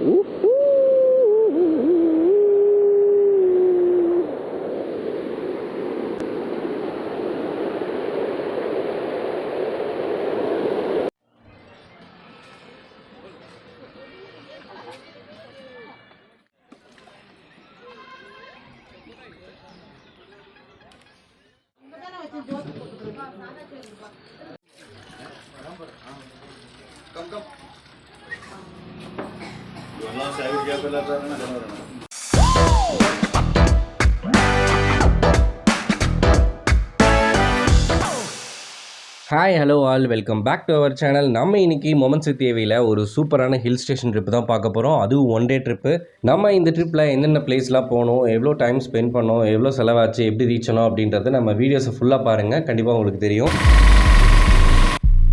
Uh, uh. Hi hello all welcome back to our channel நம்ம இன்னைக்கு moments தேவையில் ஒரு சூப்பரான ஹில் ஸ்டேஷன் ட்ரிப் தான் பார்க்க போகிறோம் அதுவும் ஒன் டே ட்ரிப்பு நம்ம இந்த ட்ரிப்பில் எந்தெந்த பிளேஸ்லாம் போனோம் எவ்வளோ டைம் ஸ்பெண்ட் பண்ணோம் எவ்வளோ செலவாச்சு எப்படி ரீச் ஆனோம் அப்படின்றத நம்ம வீடியோஸை ஃபுல்லாக பாருங்கள் கண்டிப்பாக உங்களுக்கு தெரியும்.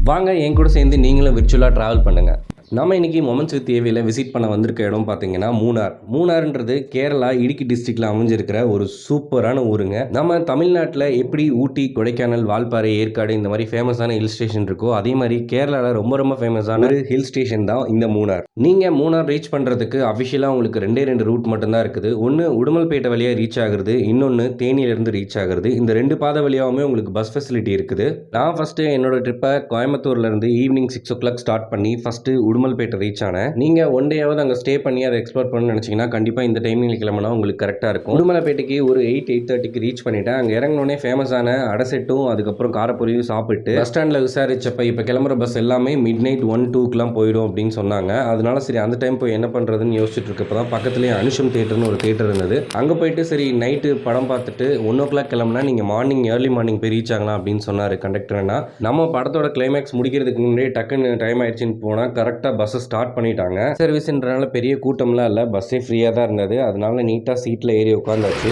வாங்க என் கூட சேர்ந்து நீங்களும் விர்ச்சுவலாக ட்ராவல் பண்ணுங்கள் நம்ம இன்னைக்கு மொமெண்ட்ஸ் வித் ஏவியில் விசிட் பண்ண வந்திருக்க இடம் பார்த்தீங்கன்னா மூணார். மூணார்ன்றது கேரளா இடுக்கி டிஸ்ட்ரிக்டில் அமைஞ்சிருக்கிற ஒரு சூப்பரான ஊருங்க. நம்ம தமிழ்நாட்டில் எப்படி ஊட்டி கொடைக்கானல் வால்பாறை ஏற்காடு இந்த மாதிரி ஃபேமஸான ஹில் ஸ்டேஷன் இருக்கோ அதே மாதிரி கேரளாவில் ரொம்ப ரொம்ப ஃபேமஸான ஒரு ஹில் ஸ்டேஷன் தான் இந்த மூணார். நீங்கள் மூணார் ரீச் பண்ணுறதுக்கு அஃபிஷியலாக உங்களுக்கு ரெண்டே ரெண்டு ரூட் மட்டும்தான் இருக்குது. ஒன்று உடுமல்பேட்டை வழியாக ரீச் ஆகுறது இன்னொன்று தேனியிலேருந்து ரீச் ஆகுறது. இந்த ரெண்டு பாதை வழியாகவுமே உங்களுக்கு பஸ் ஃபெசிலிட்டி இருக்குது. நான் ஃபஸ்ட்டு என்னோட ட்ரிப்பை கோயம்புத்தூர்லேருந்து evening six o'clock start பண்ணி ஃபஸ்ட்டு உடுமல்பேட்டை ரீச் ஆனேன் நீங்கள் ஒன் டேயாவது அங்கே ஸ்டே பண்ணி அதை எக்ஸ்ப்ளோர் பண்ணணும்னு நினச்சிங்கன்னா கண்டிப்பாக இந்த டைமிங் கிளம்புனா உங்களுக்கு கரெக்டாக இருக்கும். உடுமலைப்பேட்டைக்கு ஒரு எயிட் எயிட் தேர்ட்டிக்கு ரீச் பண்ணிட்டேன். அங்கே இறங்கினோடனே ஃபேமஸான அடசெட்டும் அதுக்கப்புறம் காரப்பொரியும் சாப்பிட்டு பஸ் ஸ்டாண்டில் விசாரிச்சப்ப இப்போ கிளம்புற பஸ் எல்லாமே மிட் நைட் ஒன் டூக்கெலாம் போயிடும் அப்படின்னு சொன்னாங்க. அதனால சரி அந்த டைம் போய் என்ன பண்ணுறதுன்னு யோசிச்சுட்டு இருக்கப்போ தான் பக்கத்துலேயே அனுஷம் தேட்டர்னு ஒரு தேட்டர் இருந்தது. அங்கே போயிட்டு சரி நைட்டு படம் பார்த்துட்டு ஒன் ஓ கிளாக் கிளம்புனா நீங்கள் மார்னிங் ஏர்லி மார்னிங் போய் ரீச் ஆகலாம் அப்படின்னு சொன்னார் கண்டக்டர்னா நம்ம படத்தோட கிளைமேக்ஸ் முடிக்கிறதுக்கு முன்னாடியே டக்குன்னு டைம் ஆயிடுச்சுன்னு போனால் கரெக்டாக பஸ்ஸை ஸ்டார்ட் பண்ணிட்டாங்க. சர்வீஸ்ன்றனால பெரிய கூட்டம்லாம் இல்லை. பஸ்ஸே ஃப்ரீயாக தான் இருந்தது. அதனால நீட்டாக சீட்டில் ஏறி உட்காந்தாச்சு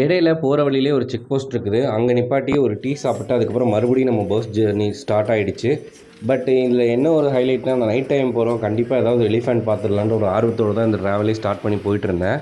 இடையில போகிற வழியிலே ஒரு செக் போஸ்ட் இருக்குது. அங்கே நிப்பாட்டி ஒரு டீ சாப்பிட்டு அதுக்கப்புறம் மறுபடியும் நம்ம பஸ் ஜேர்னி ஸ்டார்ட் ஆகிடுச்சு பட் இதில் என்ன ஒரு ஹைலைட்னா அந்த நைட் டைம் போகிறோம் கண்டிப்பாக ஏதாவது எலிஃபென்ட் பார்த்துடலான்ற ஒரு ஆர்வத்தோடு தான் இந்த ட்ராவலே ஸ்டார்ட் பண்ணி போயிட்டு இருந்தேன்.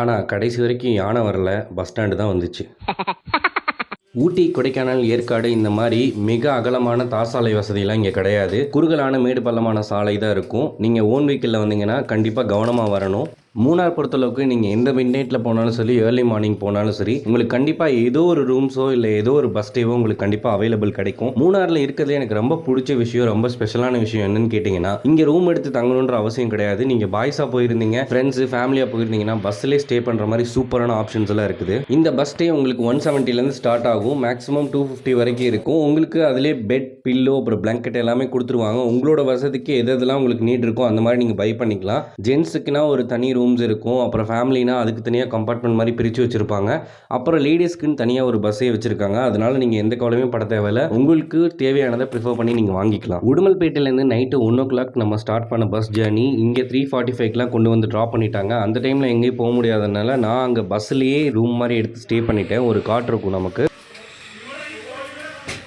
ஆனால் கடைசி வரைக்கும் யானை வரல பஸ் ஸ்டாண்டு தான் வந்துச்சு. ஊட்டி கொடைக்கானல் ஏற்காடு இந்த மாதிரி மிக அகலமான தார்சாலை வசதியெல்லாம் இங்கே கிடையாது. குறுகலான மேடு பள்ளமான சாலை தான் இருக்கும். நீங்கள் ஓன் வீக்கிளில் வந்தீங்கன்னா கண்டிப்பாக கவனமாக வரணும். மூணார் பொறுத்தளவுக்கு நீங்கள் எந்த மிட் நைட்டில் போனாலும் சரி ஏர்லி மார்னிங் போனாலும் சரி உங்களுக்கு கண்டிப்பாக ஏதோ ஒரு ரூம்ஸோ இல்லை ஏதோ ஒரு பஸ் ஸ்டேவோ உங்களுக்கு கண்டிப்பாக அவைலபிள் கிடைக்கும். மூணாரில் இருக்கிறது எனக்கு ரொம்ப பிடிச்ச விஷயம் ரொம்ப ஸ்பெஷலான விஷயம் என்னன்னு கேட்டிங்கன்னா இங்கே ரூம் எடுத்து தங்கணுன்ற அவசியம் கிடையாது. நீங்கள் பாய்ஸாக போயிருந்தீங்க ஃப்ரெண்ட்ஸு ஃபேமிலியாக போயிருந்தீங்கன்னா பஸ்ஸிலே ஸ்டே பண்ணுற மாதிரி சூப்பரான ஆப்ஷன்ஸ் எல்லாம் இருக்குது. இந்த பஸ் ஸ்டே உங்களுக்கு ஒன் செவன்ட்டிலேருந்து ஸ்டார்ட் ஆகும். மேக்ஸிமம் டூ ஃபிஃப்டி வரைக்கும் இருக்கும். உங்களுக்கு அதிலே பெட் பில்லோ அப்புறம் பிளாங்கெட் எல்லாமே கொடுத்துருவாங்க. உங்களோட வசதிக்கு எது எதெல்லாம் உங்களுக்கு நீட் இருக்கோ அந்த மாதிரி நீங்கள் பை பண்ணிக்கலாம். ஜென்ஸுக்குனா ஒரு தனி ரூம்ஸ் இருக்கும். அப்புறம் ஃபேமிலினா அதுக்கு தனியாக கம்பார்ட்மெண்ட் மாதிரி பிரித்து வச்சுருப்பாங்க. அப்புறம் லேடிஸ்க்குன்னு தனியாக ஒரு பஸ்ஸே வச்சுருக்காங்க. அதனால் நீங்கள் எந்த கவலையுமே பட தேவையில்லை. உங்களுக்கு தேவையானதை ப்ரிஃபர் பண்ணி நீங்கள் வாங்கிக்கலாம். உடுமல்பேட்டையிலேருந்து நைட்டு ஒன் ஓ கிளாக் நம்ம ஸ்டார்ட் பண்ண பஸ் ஜேர்னி இங்கே த்ரீ ஃபார்ட்டி ஃபைவ்க்கெலாம் கொண்டு வந்து ட்ராப் பண்ணிட்டாங்க. அந்த டைமில் எங்கேயும் போக முடியாதனால நான் அங்கே பஸ்ஸுலேயே ரூம் மாதிரி எடுத்து ஸ்டே பண்ணிட்டேன். ஒரு காட் இருக்கும் நமக்கு.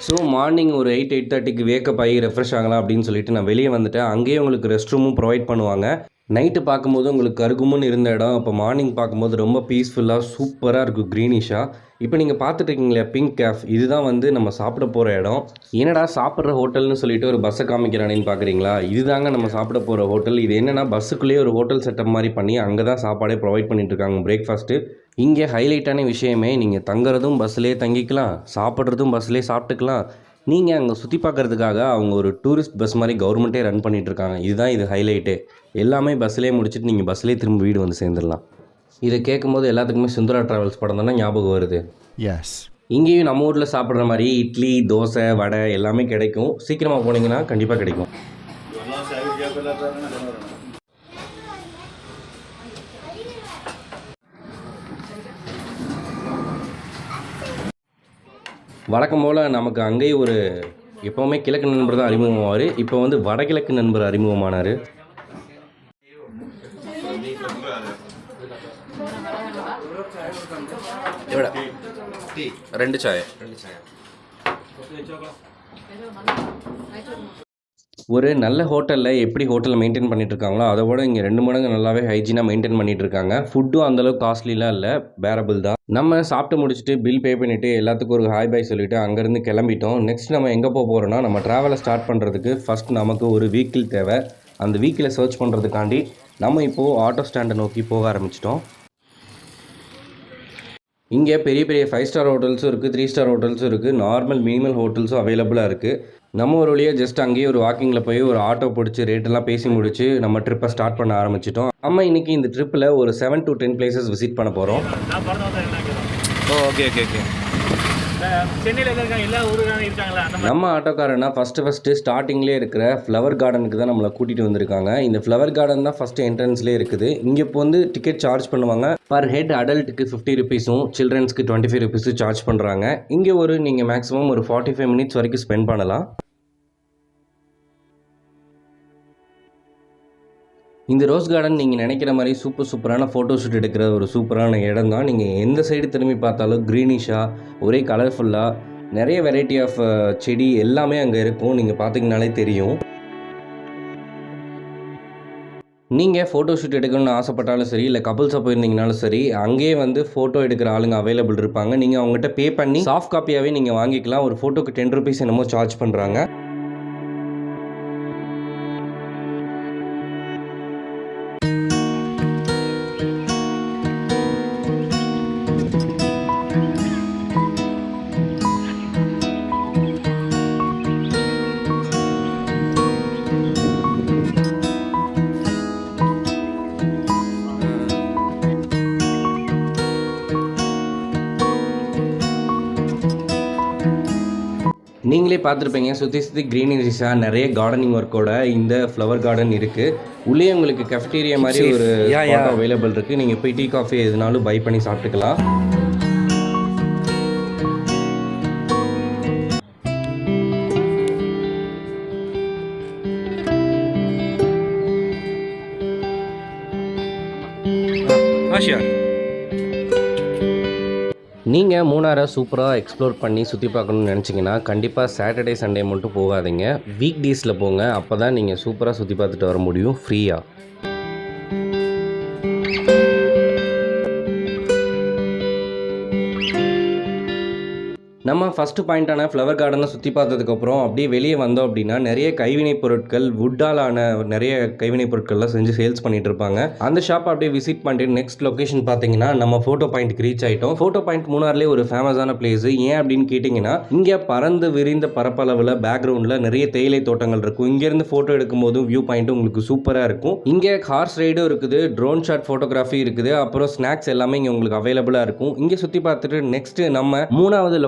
ஸோ மார்னிங் ஒரு எயிட் எயிட் தேர்ட்டிக்கு வேக்கப் ஆகி ரெஃப்ரெஷ் ஆகலாம் அப்படின்னு சொல்லிட்டு நான் வெளியே வந்துட்டேன். அங்கேயே உங்களுக்கு ரெஸ்ட் ரூமும் ப்ரொவைட் பண்ணுவாங்க. நைட்டு பார்க்கும்போது உங்களுக்கு கருகுமுன்னு இருந்த இடம் இப்போ மார்னிங் பார்க்கும்போது ரொம்ப பீஸ்ஃபுல்லாக சூப்பராக இருக்கும் க்ரீனிஷாக இப்போ நீங்கள் பார்த்துட்டு இருக்கீங்களே பிங்க் கேஃப் இதுதான் வந்து நம்ம சாப்பிட போகிற இடம். என்னடா சாப்பிட்ற ஹோட்டல்னு சொல்லிட்டு ஒரு பஸ்ஸை காமிக்கிறானேன்னு பார்க்குறீங்களா? இதுதாங்க நம்ம சாப்பிட போகிற ஹோட்டல். இது என்னென்னா பஸ்ஸுக்குள்ளேயே ஒரு ஹோட்டல் செட்டப் மாதிரி பண்ணி அங்கே தான் சாப்பாடே ப்ரொவைட் பண்ணிட்டுருக்காங்க பிரேக்ஃபாஸ்ட்டு இங்கே ஹைலைட்டான விஷயமே நீங்கள் தங்குறதும் பஸ்லேயே தங்கிக்கலாம் சாப்பிட்றதும் பஸ்லேயே சாப்பிட்டுக்கலாம். நீங்கள் அங்கே சுற்றி பார்க்கறதுக்காக அவங்க ஒரு டூரிஸ்ட் பஸ் மாதிரி கவர்மெண்ட்டே ரன் பண்ணிட்டு இருக்காங்க இதுதான் இது ஹைலைட்டே எல்லாமே பஸ்ஸிலே முடிச்சுட்டு நீங்கள் பஸ்ஸிலே திரும்ப வீடு வந்து சேர்ந்துடலாம். இதை கேட்கும்போது எல்லாத்துக்குமே சுந்தரா ட்ராவல்ஸ் படம் தானே ஞாபகம் வருது. Yes. இங்கேயும் நம்ம ஊரில் சாப்பிட்ற மாதிரி இட்லி தோசை வடை எல்லாமே கிடைக்கும். சீக்கிரமாக போனீங்கன்னா கண்டிப்பாக கிடைக்கும். வழக்கம் போல் நமக்கு அங்கேயே ஒரு எப்போவுமே கிழக்கு நண்பர் தான் அறிமுகமாவார். இப்போ வந்து வடகிழக்கு நண்பர் அறிமுகமானார். ரெண்டு சாயம் ரெண்டு சாயம். ஒரு நல்ல ஹோட்டலில் எப்படி ஹோட்டலை மெயின்டைன் பண்ணிட்டு இருக்காங்களோ அதை விட இங்கே ரெண்டு மடங்கு நல்லாவே ஹைஜீனாக மெயின்டைன் பண்ணிட்டு இருக்காங்க ஃபுட்டும் அந்தளவுக்கு காஸ்ட்லிலாம் இல்லை பேரபிள் தான். நம்ம சாப்பிட்டு முடிச்சுட்டு பில் பே பண்ணிவிட்டு எல்லாத்துக்கும் ஒரு ஹாய் பாய் சொல்லிவிட்டு அங்கேருந்து கிளம்பிட்டோம். நெக்ஸ்ட் நம்ம எங்கே போக போகிறோம்னா நம்ம ட்ராவலை ஸ்டார்ட் பண்ணுறதுக்கு ஃபஸ்ட் நமக்கு ஒரு வீக்கிள் தேவை. அந்த வீக்கில் சர்ச் பண்ணுறதுக்காண்டி நம்ம இப்போது ஆட்டோ ஸ்டாண்டை நோக்கி போக ஆரம்பிச்சிட்டோம். இங்கே பெரிய பெரிய ஃபைவ் ஸ்டார் ஹோட்டல்ஸும் இருக்குது த்ரீ ஸ்டார் ஹோட்டல்ஸும் இருக்குது நார்மல் மினிமல் ஹோட்டல்ஸும் அவைலபிளாக இருக்குது நம்ம ஒரு வழியாக ஜஸ்ட் அங்கேயே ஒரு வாக்கிங்கில் போய் ஒரு ஆட்டோ பிடிச்சி ரேட்டெல்லாம் பேசி முடிச்சு நம்ம ட்ரிப்பை ஸ்டார்ட் பண்ண ஆரம்பிச்சிட்டோம். நம்ம இன்னைக்கு இந்த ட்ரிப்பில் ஒரு seven to ten places visit பண்ண போகிறோம் ஓகே ஓகே ஓகே நம்ம ஆட்டோக்காரனா ஃபஸ்ட்டு ஃபஸ்ட்டு ஸ்டார்டிங்லேயே இருக்கிற ஃப்ளவர் கார்டனுக்கு தான் நம்மளை கூட்டிகிட்டு வந்திருக்காங்க. இந்த ஃப்ளவர் கார்டன் தான் ஃபஸ்ட்டு என்ட்ரன்ஸ்லேயே இருக்குது. இங்கே இப்போ வந்து டிக்கெட் சார்ஜ் பண்ணுவாங்க. பர் ஹெட் அடல்ட்டுக்கு ஃபிஃப்டி ருபீஸும் சில்ட்ரன்ஸ்க்கு டுவெண்ட்டி ஃபைவ் ருபீஸும் சார்ஜ் பண்ணுறாங்க இங்கே ஒரு நீங்கள் மேக்ஸிமம் ஒரு ஃபார்ட்டி ஃபைவ் மினிட்ஸ் வரைக்கும் ஸ்பெண்ட் பண்ணலாம். இந்த ரோஸ் கார்டன் நீங்கள் நினைக்கிற மாதிரி சூப்பர் சூப்பரான ஃபோட்டோ ஷூட் எடுக்கிற ஒரு சூப்பரான இடம் தான் நீங்கள் எந்த சைடு திரும்பி பார்த்தாலும் க்ரீனிஷாக ஒரே கலர்ஃபுல்லாக நிறைய வெரைட்டி ஆஃப் செடி எல்லாமே அங்கே இருக்கும். நீங்கள் பார்த்தீங்கனாலே தெரியும். நீங்கள் ஃபோட்டோ ஷூட் எடுக்கணும்னு ஆசைப்பட்டாலும் சரி இல்லை கப்புள்ஸாக போயிருந்தீங்கனாலும் சரி அங்கேயே வந்து ஃபோட்டோ எடுக்கிற ஆளுங்க அவைலபிள் இருப்பாங்க. நீங்கள் அவங்ககிட்ட பே பண்ணி சாஃப்ட் காப்பியாகவே நீங்கள் வாங்கிக்கலாம். ஒரு ஃபோட்டோக்கு டென் ருபீஸ் என்னமோ சார்ஜ் பண்ணுறாங்க பார்த்துருப்பீங்க. சுற்றி சுற்றி க்ரீனரிஸாக நிறைய கார்டனிங் ஒர்க்கோட இந்த ஃப்ளவர் கார்டன் இருக்குது உள்ளே உங்களுக்கு கெஃப்டீரியா மாதிரி ஒரு அவைலபிள் இருக்குது நீங்கள் போய் டீ காஃபி எதுனாலும் பை பண்ணி சாப்பிட்டுக்கலாம். நீங்கள் மூணாரை சூப்பராக எக்ஸ்ப்ளோர் பண்ணி சுற்றி பார்க்கணும்னு நினச்சிங்கன்னா கண்டிப்பாக சாட்டர்டே சண்டே மட்டும் போகாதீங்க. வீக் டேஸில் போங்க. அப்போ தான் நீங்கள் சூப்பராக சுற்றி பார்த்துட்டு வர முடியும். ஃப்ரீயாக நம்ம ஃபஸ்ட்டு பாயிண்டான ஃப்ளவர் கார்டனை சுற்றி பார்த்ததுக்கப்புறம் அப்படியே வெளியே வந்தோம் அப்படின்னா நிறைய கைவினைப் பொருட்கள் வுட்டாலான நிறைய கைவினைப் பொருட்கள்லாம் செஞ்சு சேல்ஸ் பண்ணிட்டு இருப்பாங்க. அந்த ஷாப் அப்படியே விசிட் பண்ணிட்டு நெக்ஸ்ட் லொக்கேஷன் பார்த்தீங்கன்னா நம்ம ஃபோட்டோ பாயிண்ட் ரீச் ஆகிட்டோம் ஃபோட்டோ பாயிண்ட் மூணார்லேயே ஒரு ஃபேமஸான பிளேஸ் ஏன் அப்படின்னு கேட்டிங்கன்னா இங்கே பறந்து விரிந்த பரப்பளவில் பேக்ரவுண்டில் நிறைய தேயிலை தோட்டங்கள் இருக்கும். இங்கேருந்து ஃபோட்டோ எடுக்கும்போதும் வியூ பாயிண்ட் உங்களுக்கு சூப்பராக இருக்கும். இங்கே ஹார்ஸ் ரைடும் இருக்குது ட்ரோன் ஷாட் ஃபோட்டோகிராஃபி இருக்குது அப்புறம் ஸ்நாக்ஸ் எல்லாமே இங்கே உங்களுக்கு அவைலபிளாக இருக்கும். இங்கே சுற்றி பார்த்துட்டு நெக்ஸ்ட் நம்ம மூணாவது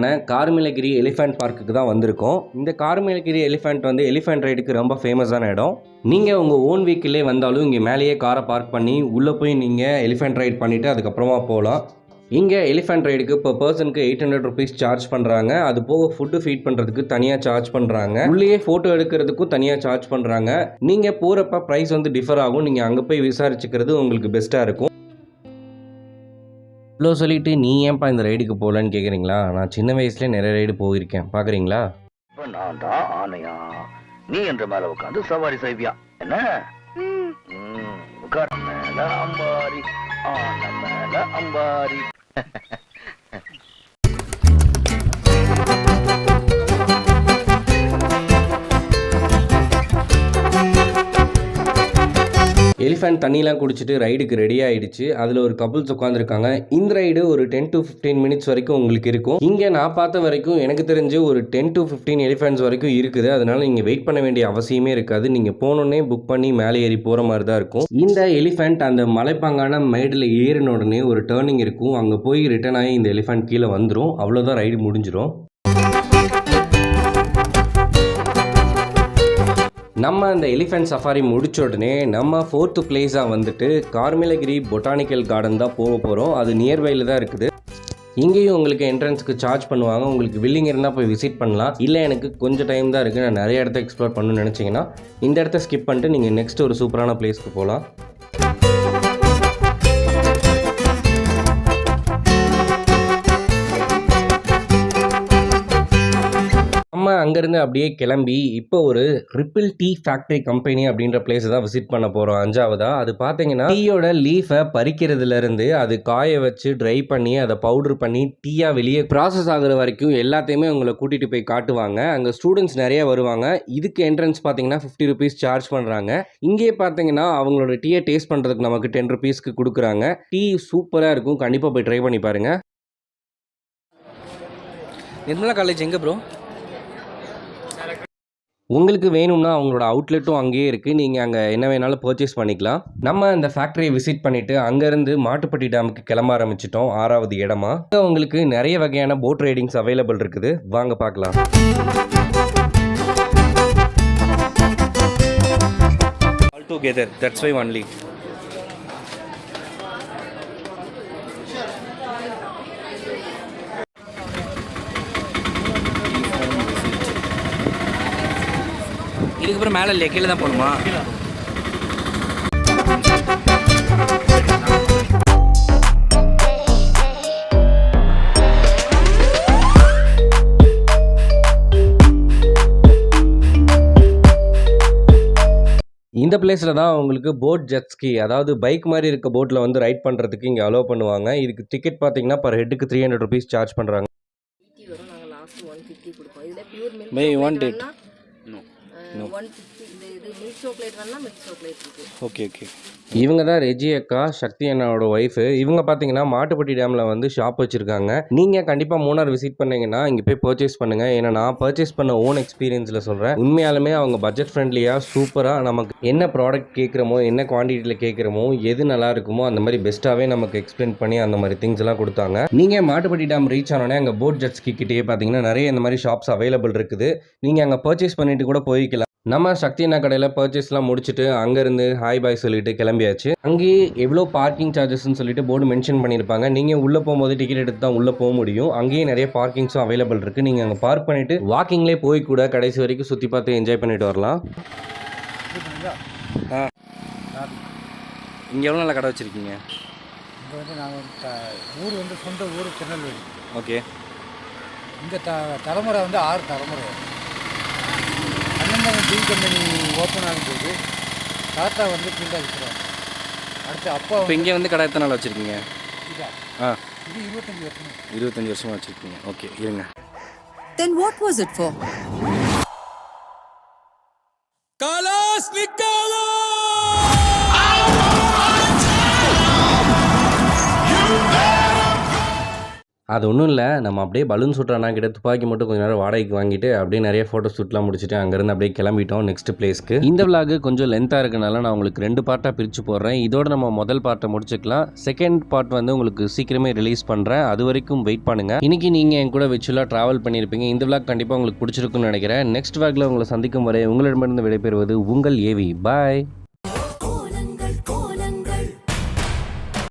லொக்கேஷனான கார்மேலகிரி எலிஃபென்ட் பார்க்குக்கு தான் வந்திருக்கோம். இந்த கார்மேலகிரி எலிஃபென்ட் வந்து எலிஃபென்ட் ரைடுக்கு ரொம்ப ஃபேமஸான இடம். நீங்கள் உங்கள் ஓன் வீக்கிலே வந்தாலும் இங்கே மேலேயே காரை பார்க் பண்ணி உள்ளே போய் நீங்கள் எலிஃபென்ட் ரைட் பண்ணிவிட்டு அதுக்கப்புறமா போகலாம். இங்கே எலிஃபென்ட் ரைடுக்கு இப்போ பர்சனுக்கு எயிட் ஹண்ட்ரட் ருபீஸ் சார்ஜ் பண்ணுறாங்க அது போக ஃபுட்டு ஃபீட் பண்ணுறதுக்கு தனியாக சார்ஜ் பண்ணுறாங்க உள்ளேயே ஃபோட்டோ எடுக்கிறதுக்கும் தனியாக சார்ஜ் பண்ணுறாங்க நீங்கள் போகிறப்ப ப்ரைஸ் வந்து டிஃபர் ஆகும். நீங்கள் அங்கே போய் விசாரிச்சுக்கிறது உங்களுக்கு பெஸ்ட்டாக இருக்கும். இவ்வளோ சொல்லிட்டு நீ ஏன்ப்பா இந்த ரைடுக்கு போகலன்னு கேட்குறீங்களா நான் சின்ன வயசுலேயே நிறைய ரைடு போயிருக்கேன். பார்க்குறீங்களா இப்ப நான் தான் ஆணையா நீ என்ற மேல உட்காந்து சவாரி செய்வியா? என்ன? ம், உட்கார் மேல அம்பாரி ஆன மேல அம்பாரி. எலிஃபென்ட் தண்ணிலாம் குடிச்சிட்டு ரைடுக்கு ரெடி ஆகிடுச்சு அதில் ஒரு கப்புள்ஸ் உட்காந்துருக்காங்க இந்த ரைடு ஒரு டென் டு ஃபிஃப்டீன் மினிட்ஸ் வரைக்கும் உங்களுக்கு இருக்கும். இங்கே நான் பார்த்த வரைக்கும் எனக்கு தெரிஞ்சு ஒரு டென் டு ஃபிஃப்டீன் எலிஃபென்ட்ஸ் வரைக்கும் இருக்குது. அதனால் நீங்கள் வெயிட் பண்ண வேண்டிய அவசியமே இருக்காது. நீங்கள் போனோடனே புக் பண்ணி மேலே ஏறி போகிற மாதிரி தான் இருக்கும். இந்த எலிஃபென்ட் அந்த மலைப்பாங்கான மேடில் ஏறின உடனே ஒரு டேர்னிங் இருக்கும். அங்கே போய் ரிட்டர்ன் ஆகி இந்த எலிஃபென்ட் கீழே வந்துடும் அவ்வளோதான் ரைடு முடிஞ்சிடும் நம்ம அந்த எலிஃபென்ட் சஃபாரி முடிச்ச உடனே நம்ம ஃபோர்த்து பிளேஸாக வந்துட்டு கார்மிலகிரி பொட்டானிக்கல் கார்டன் தான் போக போகிறோம் அது நியர்பையில் தான் இருக்குது. இங்கேயும் உங்களுக்கு என்ட்ரன்ஸ்க்கு சார்ஜ் பண்ணுவாங்க. உங்களுக்கு வில்லிங் இருந்தால் போய் விசிட் பண்ணலாம். இல்லை எனக்கு கொஞ்சம் டைம் தான் இருக்குது நான் நிறைய இடத்த எக்ஸ்ப்ளோர் பண்ணணும்னு நினச்சிங்கன்னா இந்த இடத்த ஸ்கிப் பண்ணிட்டு நீங்கள் நெக்ஸ்ட் ஒரு சூப்பரான பிளேஸ்க்கு போகலாம் அங்கேருந்து அப்படியே கிளம்பி இப்போ ஒரு ரிப்பிள் டீ ஃபேக்டரி கம்பெனி அப்படின்ற பிளேஸ் தான் விசிட் பண்ண போகிறோம் அஞ்சாவதா? அது பார்த்தீங்கன்னா டீயோட லீஃபை பறிக்கிறதுலேருந்து அது காய வச்சு ட்ரை பண்ணி அதை பவுடர் பண்ணி டீயாக வெளியே ப்ராசஸ் ஆகுற வரைக்கும் எல்லாத்தையுமே உங்களை கூட்டிகிட்டு போய் காட்டுவாங்க. அங்கே ஸ்டூடெண்ட்ஸ் நிறைய வருவாங்க. இதுக்கு என்ட்ரன்ஸ் பார்த்தீங்கன்னா ஃபிஃப்டி ருபீஸ் சார்ஜ் பண்ணுறாங்க இங்கே பார்த்தீங்கன்னா அவங்களோட டீயை டேஸ்ட் பண்ணுறதுக்கு நமக்கு டென் ருபீஸ்க்கு கொடுக்குறாங்க. டீ சூப்பராக இருக்கும். கண்டிப்பாக போய் ட்ரை பண்ணி பாருங்கள் நிர்மலா காலேஜ் எங்கே ப்ரோ உங்களுக்கு வேணும்னா அவங்களோட அவுட்லெட்டும் அங்கேயே இருக்குது நீங்கள் அங்கே என்ன வேணாலும் பர்ச்சேஸ் பண்ணிக்கலாம். நம்ம இந்த ஃபேக்ட்ரியை விசிட் பண்ணிவிட்டு அங்கேருந்து மாட்டுப்பட்டி டேமுக்கு கிளம்ப ஆரம்பிச்சிட்டோம் ஆறாவது இடமா. இப்போ உங்களுக்கு நிறைய வகையான போட் ரைடிங்ஸ் அவைலபிள் இருக்குது. வாங்க பார்க்கலாம். All together that's why only இதுக்கப்புறம் மேலே இல்லையா? கீழே தான் போகணுமா? இந்த பிளேஸில் தான் உங்களுக்கு போட் ஜெட்ஸ்கி அதாவது பைக் மாதிரி இருக்க போட்டில் வந்து ரைட் பண்ணுறதுக்கு இங்கே அலோவ் பண்ணுவாங்க. இதுக்கு டிக்கெட் பார்த்தீங்கன்னா பர் ஹெட்டுக்கு த்ரீ ஹண்ட்ரட் ருபீஸ் சார்ஜ் பண்ணுறாங்க last one fifty one chocolate chocolate okay okay இவங்க தான் ரெஜி அக்கா சக்தி அண்ணாவோட ஒய்ஃபு இவங்க பார்த்தீங்கன்னா மாட்டுப்பட்டி டேமில் வந்து ஷாப் வச்சுருக்காங்க. நீங்கள் கண்டிப்பாக மூணார் விசிட் பண்ணீங்கன்னா இங்கே போய் பர்ச்சேஸ் பண்ணுங்கள் ஏன்னா நான் பர்ச்சேஸ் பண்ண ஓன் எக்ஸ்பீரியன்ஸில் சொல்கிறேன் உண்மையாலுமே அவங்க பட்ஜெட் ஃப்ரெண்ட்லியாக சூப்பராக நமக்கு என்ன ப்ராடக்ட் கேட்குறோமோ என்ன குவான்டிட்டியில் கேட்குறோமோ எது நல்லா இருக்குமோ அந்த மாதிரி பெஸ்ட்டாகவே நமக்கு எக்ஸ்பிளைன் பண்ணி அந்த மாதிரி திங்ஸ் எல்லாம் கொடுத்தாங்க. நீங்கள் மாட்டுப்பட்டி டேம் ரீச் ஆனோடனே அங்கே போட் ஜெட்ஸ்கி கிட்டேயே பார்த்தீங்கன்னா நிறைய இந்த மாதிரி ஷாப்ஸ் அவைலபிள் இருக்குது. நீங்கள் அங்கே பர்ச்சேஸ் பண்ணிட்டு கூட போய்க்கலாம். நம்ம சக்தி அண்ணா கடையில் பர்ச்சேஸ்லாம் முடிச்சுட்டு அங்கேருந்து ஹாய் பாய் சொல்லிட்டு கிளம்பியாச்சு. அங்கேயே எவ்வளோ பார்க்கிங் சார்ஜஸ்ன்னு சொல்லிட்டு போர்டு மென்ஷன் பண்ணியிருப்பாங்க. நீங்கள் உள்ளே போகும்போது டிக்கெட் எடுத்து தான் உள்ளே போக முடியும். அங்கேயே நிறைய பார்க்கிங்ஸும் அவைலபிள் இருக்குது நீங்கள் அங்கே பார்க் பண்ணிவிட்டு வாக்கிங்லேயே போய் கூட கடைசி வரைக்கும் சுற்றி பார்த்து என்ஜாய் பண்ணிட்டு வரலாம். இங்கே எவ்வளோ நல்ல கடை வச்சுருக்கீங்க? இங்கே வந்து நாங்கள் ஊர் வந்து சொந்த ஊர் திருநெல்வேலி. ஓகே இந்த த தலைமுறை வந்து ஆறு தலைமுறை. அண்ணன் டீ கம்பெனி ஓப்பன் ஆகும்போது தாத்தா வந்து கீழே விற்கிறாங்க அடுத்து அப்பா இப்போ இங்கே வந்து கடை எத்தனை நாள் வச்சுருக்கீங்க? இதா. ஆ. இது இருபத்தஞ்சி வருஷம். இருபத்தஞ்சி வருஷமாக வச்சுருக்கீங்க. ஓகே இருங்க. Then what was it for? அது ஒன்றும் இல்லை. நம்ம அப்படியே பலூன் சுட்டுறானா கிட்ட துப்பாக்கி மட்டும் கொஞ்ச நேரம் வாடகைக்கு வாங்கிட்டு அப்படியே நிறைய ஃபோட்டோ ஷூட்லாம் முடிச்சுட்டு அங்கேருந்து அப்படியே கிளம்பிட்டோம் நெக்ஸ்ட் பிளேஸ்க்கு இந்த விலாகு கொஞ்சம் லென்த்தாக இருக்கனால நான் உங்களுக்கு ரெண்டு பார்ட்டாக பிரித்து போடுறேன். இதோட நம்ம முதல் பார்ட்டை முடிச்சுக்கலாம். செகண்ட் பார்ட் வந்து உங்களுக்கு சீக்கிரமே ரிலீஸ் பண்ணுறேன் அது வரைக்கும் வெயிட் பண்ணுங்கள் இன்னைக்கு நீங்கள் என் கூட விச்சுவலாக ட்ராவல் பண்ணியிருப்பீங்க. இந்த விலாக் கண்டிப்பாக உங்களுக்கு பிடிச்சிருக்குன்னு நினைக்கிறேன். நெக்ஸ்ட் விலாகில் உங்களை சந்திக்கும் வரை உங்களிடமிருந்து விடைபெறுவது உங்கள் ஏவி பாய்